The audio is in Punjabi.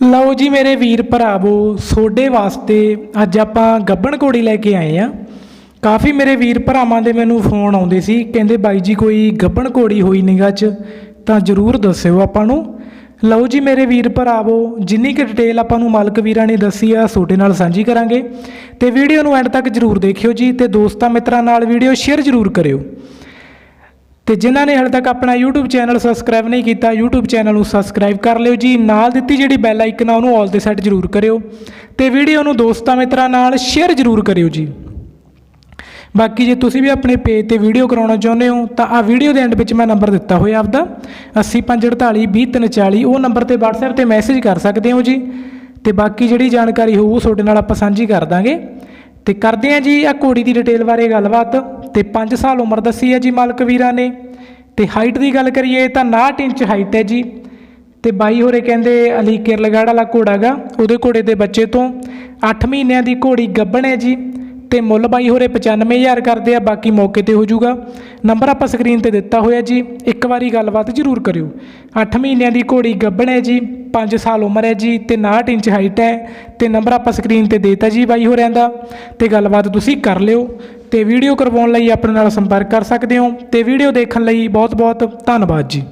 ਲਓ ਜੀ ਮੇਰੇ ਵੀਰ ਭਰਾਵੋ, ਤੁਹਾਡੇ ਵਾਸਤੇ ਅੱਜ ਆਪਾਂ ਗੱਬਣ ਘੋੜੀ ਲੈ ਕੇ ਆਏ ਆ ਕਾਫੀ ਮੇਰੇ ਵੀਰ ਭਰਾਵਾਂ ਦੇ ਮੈਨੂੰ ਫੋਨ ਆਉਂਦੇ ਸੀ, ਕਹਿੰਦੇ ਬਾਈ ਜੀ ਕੋਈ ਗੱਬਣ ਘੋੜੀ ਹੋਈ ਨਿਗਾ 'ਚ, ਤਾਂ ਜਰੂਰ ਦੱਸਿਓ ਆਪਾਂ ਨੂੰ। ਲਓ ਜੀ ਮੇਰੇ ਵੀਰ ਭਰਾਵੋ, ਜਿੰਨੀ ਕੁ ਡਿਟੇਲ ਆਪਾਂ ਨੂੰ ਮਾਲਕ ਵੀਰਾਂ ਨੇ ਦੱਸੀ ਆ, ਤੁਹਾਡੇ ਨਾਲ ਸਾਂਝੀ ਕਰਾਂਗੇ। ਤੇ ਵੀਡੀਓ ਨੂੰ ਐਂਡ ਤੱਕ ਜਰੂਰ ਦੇਖਿਓ ਜੀ, ਤੇ ਦੋਸਤਾਂ ਮਿੱਤਰਾਂ ਨਾਲ ਵੀਡੀਓ ਸ਼ੇਅਰ ਜਰੂਰ ਕਰਿਓ। ਤੇ ਜਿਨ੍ਹਾਂ ਨੇ ਹਾਲੇ ਤੱਕ ਆਪਣਾ YouTube ਚੈਨਲ ਸਬਸਕ੍ਰਾਈਬ ਨਹੀਂ ਕੀਤਾ, YouTube ਚੈਨਲ ਨੂੰ ਸਬਸਕ੍ਰਾਈਬ ਕਰ ਲਿਓ ਜੀ। ਨਾਲ ਦਿੱਤੀ ਜਿਹੜੀ ਬੈਲ ਆਈਕਨ ਆ, ਉਹਨੂੰ ਆਲ ਤੇ ਸੈੱਟ ਜ਼ਰੂਰ ਕਰਿਓ। ਤੇ ਵੀਡੀਓ ਨੂੰ ਦੋਸਤਾਂ ਮਿੱਤਰਾਂ ਨਾਲ ਸ਼ੇਅਰ ਜ਼ਰੂਰ ਕਰਿਓ ਜੀ। ਬਾਕੀ ਜੇ ਤੁਸੀਂ ਵੀ ਆਪਣੇ ਪੇਜ ਤੇ ਵੀਡੀਓ ਕਰਾਉਣਾ ਚਾਹੁੰਦੇ ਹੋ, ਤਾਂ ਆ ਵੀਡੀਓ ਦੇ ਐਂਡ ਵਿੱਚ ਮੈਂ ਨੰਬਰ ਦਿੱਤਾ ਹੋਇਆ ਆਪਦਾ। 8054420340 ਉਹ ਨੰਬਰ ਤੇ WhatsApp ਤੇ ਮੈਸੇਜ ਕਰ ਸਕਦੇ ਹੋ ਜੀ। ਤੇ ਬਾਕੀ ਜਿਹੜੀ ਜਾਣਕਾਰੀ ਹੋਊ, ਉਹ ਤੁਹਾਡੇ ਨਾਲ ਆਪਾਂ ਸਾਂਝੀ ਕਰ ਦਾਂਗੇ। ਤੇ ਕਰਦੇ ਹਾਂ ਜੀ ਆ ਘੋੜੀ ਦੀ ਡਿਟੇਲ ਬਾਰੇ ਗੱਲਬਾਤ ਤੇ 5 ਸਾਲ ਉਮਰ ਦੱਸੀ ਹੈ ਜੀ ਮਾਲਕ ਵੀਰਾਂ ਨੇ। ਤੇ ਹਾਈਟ ਦੀ ਗੱਲ ਕਰੀਏ ਤਾਂ 59 ਇੰਚ ਹਾਈਟ ਹੈ ਜੀ। ਤੇ ਬਾਈ ਹੋਰੇ ਕਹਿੰਦੇ ਅਲੀ ਕਿਰਲਗੜ ਵਾਲਾ ਘੋੜਾ ਗਾ, ਉਹਦੇ ਘੋੜੇ ਦੇ ਬੱਚੇ ਤੋਂ 8 ਮਹੀਨਿਆਂ ਦੀ ਘੋੜੀ ਗੱਭਣ ਹੈ ਜੀ। ਤੇ ਮੁੱਲ ਬਾਈ ਹੋਰੇ 95000 ਕਰਦੇ ਆ, ਬਾਕੀ ਮੌਕੇ ਤੇ ਹੋ ਜਾਊਗਾ ਨੰਬਰ ਆਪਾਂ ਸਕਰੀਨ ਤੇ ਦਿੱਤਾ ਹੋਇਆ ਜੀ, ਇੱਕ ਵਾਰੀ ਗੱਲਬਾਤ ਜ਼ਰੂਰ ਕਰਿਓ। 8 ਮਹੀਨਿਆਂ ਦੀ ਘੋੜੀ ਗੱਬਣ ਹੈ ਜੀ 5 ਸਾਲ ਉਮਰ ਹੈ ਜੀ, ਤੇ 59 ਇੰਚ ਹਾਈਟ ਹੈ, ਤੇ ਨੰਬਰ ਆਪਾਂ ਸਕਰੀਨ ਤੇ ਦੇਤਾ ਜੀ ਬਾਈ ਹੋਰਿਆਂ ਦਾ, ਤੇ ਗੱਲਬਾਤ ਤੁਸੀਂ ਕਰ ਲਿਓ। ਤੇ ਵੀਡੀਓ ਕਰਵਾਉਣ ਲਈ ਆਪਣੇ ਨਾਲ ਸੰਪਰਕ ਕਰ ਸਕਦੇ ਹੋ। ਤੇ ਵੀਡੀਓ ਦੇਖਣ ਲਈ ਬਹੁਤ ਬਹੁਤ ਧੰਨਵਾਦ ਜੀ।